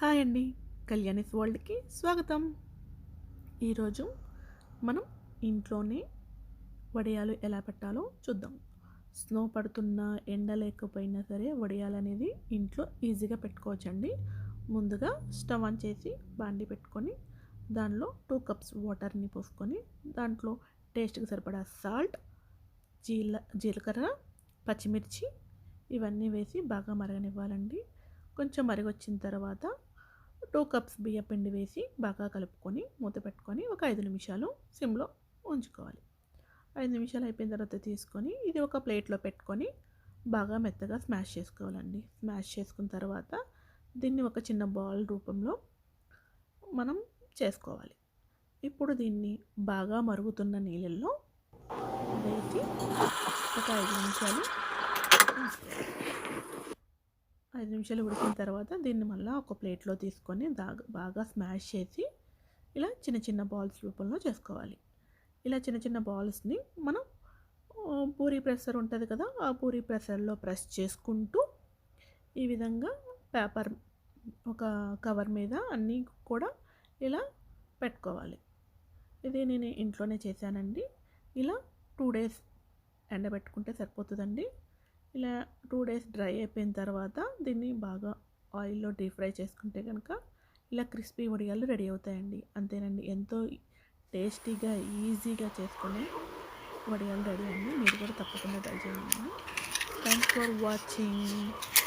Hi అండి. కళ్యాణిస్ వరల్డ్కి స్వాగతం. ఈరోజు మనం ఇంట్లోనే వడియాలు ఎలా పెట్టాలో చూద్దాం. స్నో పడుతున్నా ఎండ లేకపోయినా సరే వడియాలు అనేది ఇంట్లో ఈజీగా పెట్టుకోవచ్చండి. ముందుగా స్టవ్ ఆన్ చేసి బాండి పెట్టుకొని దానిలో టూ కప్స్ వాటర్ని పోసుకొని దాంట్లో టేస్ట్కి సరిపడా సాల్ట్ జీల జీలకర్ర పచ్చిమిర్చి ఇవన్నీ వేసి బాగా మరగనివ్వాలండి. కొంచెం మరిగొచ్చిన తర్వాత టూ కప్స్ బియ్య పిండి వేసి బాగా కలుపుకొని మూత పెట్టుకొని ఒక ఐదు నిమిషాలు సిమ్లో ఉంచుకోవాలి. ఐదు నిమిషాలు అయిపోయిన తర్వాత తీసుకొని ఇది ఒక ప్లేట్లో పెట్టుకొని బాగా మెత్తగా స్మాష్ చేసుకోవాలండి. స్మాష్ చేసుకున్న తర్వాత దీన్ని ఒక చిన్న బాల్ రూపంలో మనం చేసుకోవాలి. ఇప్పుడు దీన్ని బాగా మరుగుతున్న నీళ్ళల్లో వేసి ఒక ఐదు నిమిషాలు ఐదు నిమిషాలు ఉడికిన తర్వాత దీన్ని మళ్ళీ ఒక ప్లేట్లో తీసుకొని దాగా బాగా స్మాష్ చేసి ఇలా చిన్న చిన్న బాల్స్ రూపంలో చేసుకోవాలి. ఇలా చిన్న చిన్న బాల్స్ని మనం పూరి పూరీ ప్రెషర్ ఉంటుంది కదా ఆ పూరీ ప్రెషర్లో ప్రెస్ చేసుకుంటూ ఈ విధంగా పేపర్ ఒక కవర్ మీద అన్నీ కూడా ఇలా పెట్టుకోవాలి. ఇది నేను ఇంట్లోనే చేశానండి. ఇలా టూ డేస్ ఎండబెట్టుకుంటే సరిపోతుందండి. ఇలా టూ డేస్ డ్రై అయిపోయిన తర్వాత దీన్ని బాగా ఆయిల్లో డీప్ ఫ్రై చేసుకుంటే కనుక ఇలా క్రిస్పీ వడియాలు రెడీ అవుతాయండి. అంతేనండి. ఎంతో టేస్టీగా ఈజీగా చేసుకునే వడియాలు రెడీ అండి. మీరు కూడా తప్పకుండా ట్రై చేయండి. Thanks for watching.